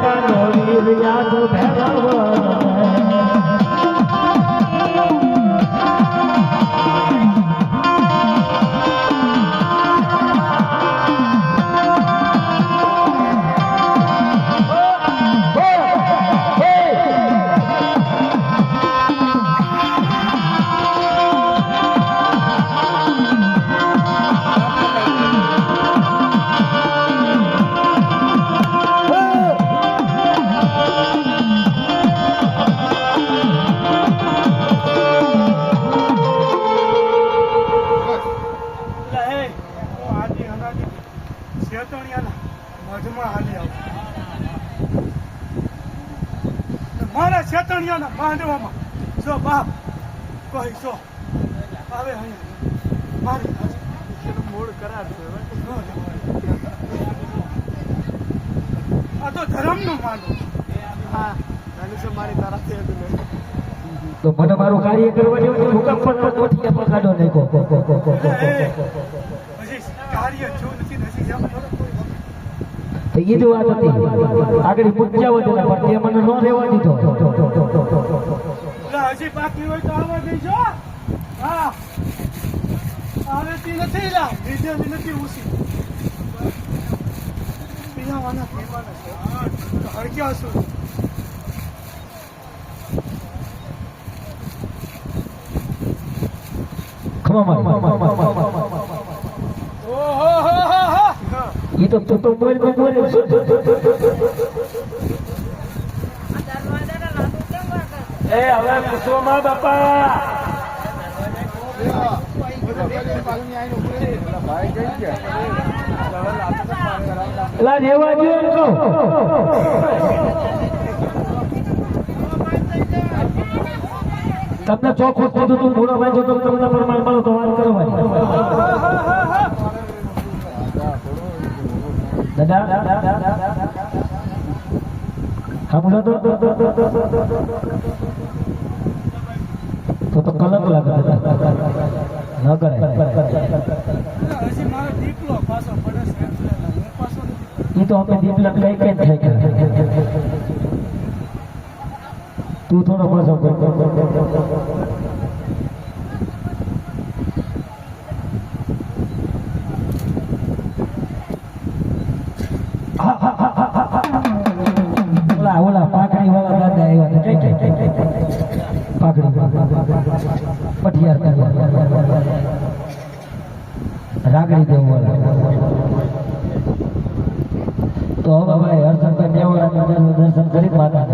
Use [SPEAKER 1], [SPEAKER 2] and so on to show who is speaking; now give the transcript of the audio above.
[SPEAKER 1] દ્વારકા વીર
[SPEAKER 2] અનાદિ શેતણિયાના મઢમાં હાલી આવું મારા શેતણિયાના માંડવામાં જો બાપ કહી જો આવે અહીંયા મારી
[SPEAKER 3] મૂળ કરાર છે.
[SPEAKER 2] આ તો ધર્મનું માનવું
[SPEAKER 3] હા ધનુષ્ય મારી તારા હતું
[SPEAKER 1] તો મને મારું કાર્ય કરવા જેવું હુકમ પણ પકડો નહીં
[SPEAKER 2] કાર્ય છું નથી ને હજી જેમ થોડો કોઈ વખત.
[SPEAKER 1] તો એ જ વાત હતી. આગળ પૂછ્યા હોય પણ તે મને ન રહેવા દીધો.
[SPEAKER 2] હજી બાકી હોય તો આવવા દેજો હા. આવેતી નથી લા. લીધેલી નથી ઉસી પીવાના પીવાના છે. તો હરક્યા શું
[SPEAKER 1] ખમા
[SPEAKER 2] ઓહો હો હો હો
[SPEAKER 1] એ તો તો તો બોલ બોલ બોલ
[SPEAKER 3] એ હવે પૂછો માં બાપા
[SPEAKER 1] રહેવા દો એમ તમને ચોખ્ખું કીધું તું ભૂલો ભાઈ જો તમે તમને પ્રમાણ મળો તો વાત કરવાની દાદા તો તો તો કલક લાગે ન એ તો અમે દીપલા કઈ કઈ થાય કે તું થોડો પાછો કાકડી જેવું તો હર હર્ષંકર દેવળાની દર્શન કરી માતા